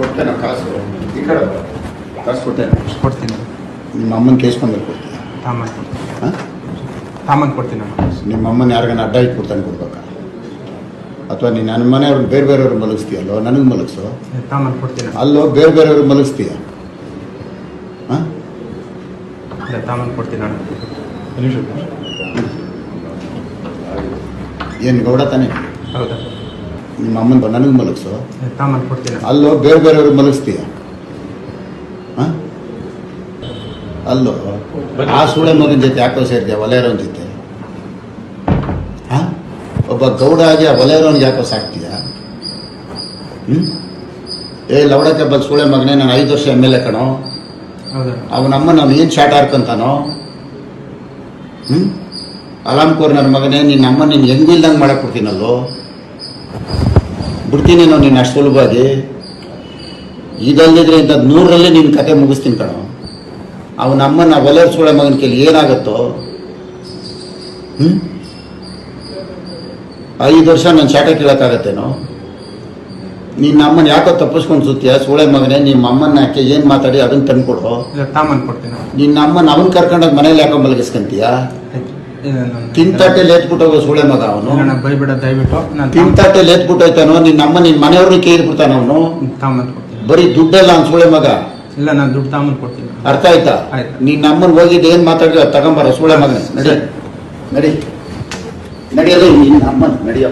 ಕೊಡ್ತೇನೆ ಕಾಸು ಈ ಕಡೆ ಕಾಸು ಕೊಡ್ತೇನೆ. ಕೊಡ್ತೀನಿ. ನಿಮ್ಮ ಅಮ್ಮನ ಕೇಸ್ಕೊಂಡ್ರೆ ಕೊಡ್ತೀನಿ. ತಾಮನ್ ಕೊಡ್ತೀನಿ ಹಾಂ? ತಾಮನ್ ಕೊಡ್ತೀನಿ ನಿಮ್ಮ ಅಮ್ಮನ ಯಾರಿಗಾನ ಅಡ್ಡ ಇಟ್ಟು ಕೊಡ್ತಾನೆ ಕೊಡ್ಬೇಕಾ? ಅಥವಾ ನೀನು ನನ್ನ ಮನೆಯವ್ರನ್ನ ಬೇರೆ ಬೇರೆಯವ್ರು ಮಲಗಿಸ್ತೀಯಲ್ಲೋ? ನನಗೆ ಮಲಗಿಸೋ? ತಾಮನ್ ಕೊಡ್ತೀನಿ. ಅಲ್ಲೋ ಬೇರೆ ಬೇರೆಯವ್ರಿಗೆ ಮಲಗಿಸ್ತೀಯ? ಹಾಂ? ತಾಮನ್ ಕೊಡ್ತೀನಿ ಅಣ್ಣ ಏನು ಗೌಡ ತಾನೇ? ಹೌದಾ? ನಿಮ್ಮ ಅಮ್ಮನ ನನಗೆ ಮಲಗಿಸು. ಅಲ್ಲೋ ಬೇರೆ ಬೇರೆಯವ್ರಿಗೆ ಮಲಗಿಸ್ತೀಯ? ಹಾಂ? ಅಲ್ಲೋ ಆ ಸೂಳೆ ಮಗನ ಜೊತೆ ಯಾಕೋ ಸೇರಿದೆ ಒಲೆಯರೋನ್ ಜೊತೆ? ಹಾಂ? ಒಬ್ಬ ಗೌಡ ಆಗಿ ಆ ಒಲೆಯರೋನ್ಗೆ ಯಾಕೋ ಸಾಕ್ತೀಯ? ಹ್ಞೂ ಏ ಲವಡಕ್ಕೆ ಬಂದು ಸೂಳೆ ಮಗನೇ ನಾನು ಐದು ವರ್ಷ ಎಂ ಎಲ್ ಎ ಕಣೋ. ಅವನಮ್ಮ ನಾನು ಏನು ಶಾಟ್ ಹಾರ್ಕೊಂತಾನೋ ಹ್ಞೂ ಅಲಾಮ್ ಕೋರ್ ನನ್ನ ಮಗನೇ ನಿನ್ನ ಅಮ್ಮ ನೀನು ಹೆಂಗಿಲ್ದಂಗೆ ಮಾಡಕ್ಕೆ ಕೊಡ್ತೀನಲ್ಲೋ? ಬಿಡ್ತೀನೇನೋ ನೀನು ಅಷ್ಟು ಸುಲಭವಾಗಿ. ಇದಲ್ದಿದ್ರೆ ಇಂಥದ್ದು ನೂರರಲ್ಲೇ ನಿನ್ನ ಕತೆ ಮುಗಿಸ್ತೀನಿ ಕಣ. ಅವನ ಅಮ್ಮನ ಒಲೆಯರ್ ಸುಳೆ ಮಗನ ಕೇಳಿ ಏನಾಗುತ್ತೋ? ಹ್ಞೂ ಐದು ವರ್ಷ ನಾನು ಶಾಟ ಕೇಳೋಕ್ಕಾಗತ್ತೇನೋ? ನಿನ್ನ ಅಮ್ಮನ ಯಾಕೋ ತಪ್ಪಿಸ್ಕೊಂಡು ಸುತ್ತೀಯ? ಸೂಳೆ ಮಗನೇ ನಿಮ್ಮ ಅಮ್ಮನ ಯಾಕೆ ಏನು ಮಾತಾಡಿ ಅದನ್ನು ತಂದ್ಕೊಡು. ಕೊಡು. ನಿನ್ನ ಅಮ್ಮನ ಅವನ್ ಕರ್ಕೊಂಡೋಗಿ ಮನೇಲಿ ಯಾಕೋ ಮಲಗಿಸ್ಕೊಂತೀಯ? ಲೇತ್ಬಿಟ್ಟು ಹೋಗೋ ಸೂಳೆ ಮಗ ಅವನು. ಬೈಬೇಡ ದಯವಿಟ್ಟು ನಾನು ಲೇತ್ಬಿಟ್ಟು ಹೋಯ್ತಾನೋ ನಿನ್ನ ಅಮ್ಮ ನಿನ್ನ ಮನೆಯವ್ರನ್ನ ಕೇಳಿ ಬಿಡ್ತಾನ ಅವನು? ತಾಮನ್ ಕೊಡ್ತೀನಿ. ಬರೀ ದುಡ್ಡಲ್ಲ ಅವ್ನು ಸೂಳೆ ಮಗ? ಇಲ್ಲ ನಾನು ದುಡ್ಡು ತಾಮನ್ ಕೊಡ್ತೀನಿ. ಅರ್ಥ ಆಯ್ತಾ? ಆಯ್ತು. ನಿನ್ನ ಅಮ್ಮನ ಹೋಗಿದ್ದು ಏನ್ ಮಾತಾಡಿದ್ರೆ ತಗೊಂಬಾರ ಸೂಳೆ ಮಗನೇ. ನಡಿ. ನಡಿ. ನಡಿಯೋದು ನಿನ್ನ ಅಮ್ಮನ ನಡಿಯೋ.